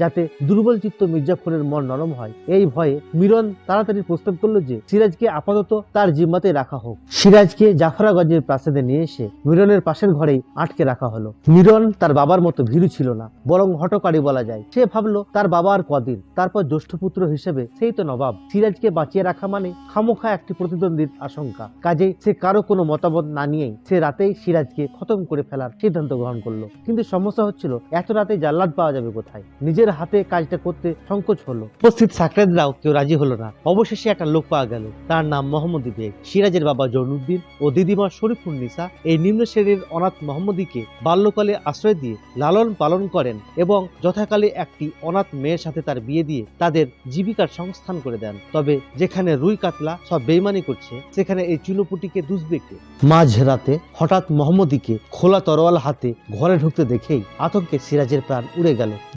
যাতে দুর্বল চিত্ত মির্জাফরের মন নরম হয়। এই ভয়ে মিরন তাড়াতাড়ি প্রস্তাব করল যে সিরাজকে আপাতত তার জিম্মাতে রাখা হোক। সিরাজকে জাফরাগঞ্জের প্রাসাদে নিয়ে এসে মিরনের পাশের ঘরেই আটকে রাখা হলো। মিরন তার বাবার মতো ভীরু ছিল না, বরং হটকারী বলা যায়। সে ভাবলো, তার বাবা আর কদিন? তারপর জ্যেষ্ঠ পুত্র হিসেবে সেই তো নবাব। সিরাজকে বাঁচিয়ে রাখা মানে খামোখা একটি প্রতিদ্বন্দ্বীর আশঙ্কা। কাজেই সে কারও কোনো মতামত না নিয়েই সে রাতেই সিরাজকে খতম করে ফেলার সিদ্ধান্ত গ্রহণ করল। কিন্তু সমস্যা হচ্ছিল, এত রাতে জাল্লাদ পাওয়া যাবে কোথায়? নিজের হাতে কাজটা করতে সংকোচ হলো। উপস্থিত সাকরেদরাও কেউ রাজি হলো না। অবশেষে একটা লোক পাওয়া গেল। তার নাম মোহাম্মদী বেগ সিরাজের বাবা জনুদ্দিন ও দিদিমা শরীফুন নিসা এই নিম্ন শ্রেণির অনাথ মোহাম্মদীকে বাল্যকালে আশ্রয় দিয়ে লালন পালন করেন এবং যথাকালে একটি অনাথ মেয়ের সাথে তার বিয়ে দিয়ে তাদের জীবিকার সংস্থান করে দেন। তবে যেখানে রুই কাতলা সব বেইমানি করছে, সেখানে এই চুনোপুটিকে দুষবে কে? মাঝ রাতে হঠাৎ মোহাম্মদীকে খোলা তরোয়াল হাতে ঘরে ঢুকতে দেখেই আতঙ্কে সিরাজের প্রাণ উড়ে গেল।